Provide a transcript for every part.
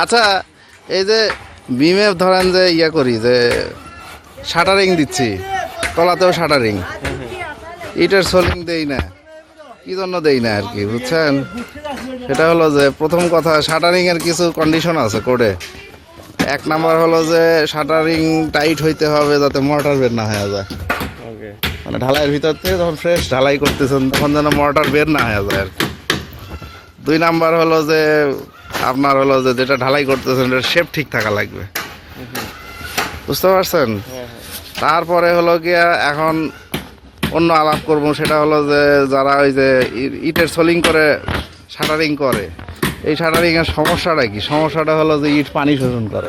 আচ্ছা এই যে বিমে ধরেন যে ইয়া করি যে শাটারিং দিচ্ছি তলাতেও শাটারিং। ইটের সোলিং দেই না কি জন্য দেই না আর কি বুঝছেন? সেটা হলো যে প্রথম কথা শাটারিং এর কিছু কন্ডিশন আছে কোডে এক নাম্বার হলো যে শাটারিং টাইট হইতে হবে যাতে মর্টার বের না হয়ে যায়। ওকে মানে ঢালাইয়ের ভিতর থেকে যখন ফ্রেশ ঢালাই করতেছেন তখন যেন মর্টার বের না হয়ে যায় আর কি। দুই নাম্বার হলো যে আপনার হলো যে যেটা ঢালাই করতেছেন এটার শেপ ঠিক থাকা লাগবে। বুঝতে পারছেন? হ্যাঁ হ্যাঁ। তারপরে হলো গিয়া এখন অন্য আলাপ করব সেটা হলো যে যারা ওই যে ইটের সোলিং করে শাটারিং করে এই শাটারিং এর সমস্যাটা কি? সমস্যাটা হলো যে ইট পানি শোষণ করে।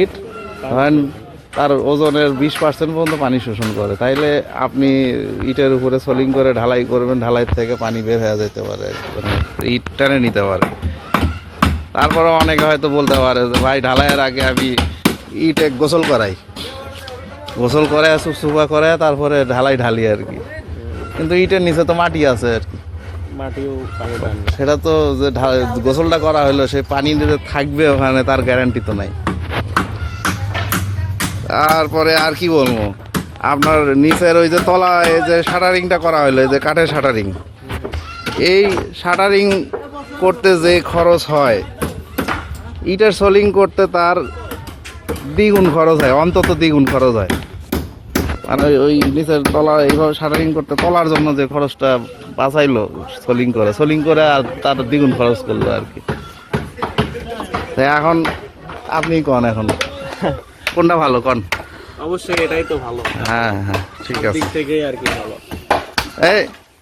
ইট তার ওজনের বিশ পার্সেন্ট পর্যন্ত পানি শোষণ করে। তাইলে আপনি ইটের উপরে সোলিং করে ঢালাই করবেন ঢালাই থেকে পানি বের হয়ে যেতে পারে। মানে ইট টেনে নিতে পারে। তারপরে অনেকে হয়তো বলতে পারে যে ভাই ঢালাইয়ের আগে আমি ইটে গোসল করাই। গোসল করে সুপসুপা করে তারপরে ঢালাই ঢালি আর কি। কিন্তু ইটের নিচে তো মাটি আছে আর কি। মাটিও সেটা তো যে গোসলটা করা হলো সে পানি থাকবে ওখানে তার গ্যারান্টি তো নাই। তারপরে আর কি বলব? আপনার নিচের ওই যে তলায় যে শাটারিংটা করা হলো এই যে কাঠের শাটারিং। এই শাটারিং করতে যে খরচ হয় ইটের সোলিং করতে তার দ্বিগুণ খরচ হয় অন্তত দ্বিগুণ খরচ হয়। মানে ওই- ওই নিচের তলা এইভাবে শাটারিং করতে তলার জন্য যে খরচটা বাঁচাইলো সোলিং করে সোলিং করে আর তার দ্বিগুণ খরচ করল আর কি। এখন আপনি কন এখন? কোনটা ভালো কন? অবশ্যই এটাই তো ভালো। হ্যাঁ হ্যাঁ ঠিক আছে দিক থেকেই আর কি ভালো। এই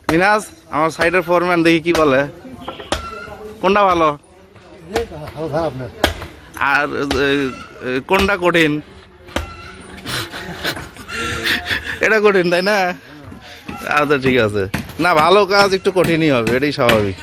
মিনাজ আমার সাইডের ফোরম্যান দেখি কি বলে। কোনটা ভালো? আর কোনটা কঠিন? এটা কঠিন, তাই না? আচ্ছা ঠিক আছে। না, ভালো কাজ একটু কঠিনই হবে, এটাই স্বাভাবিক।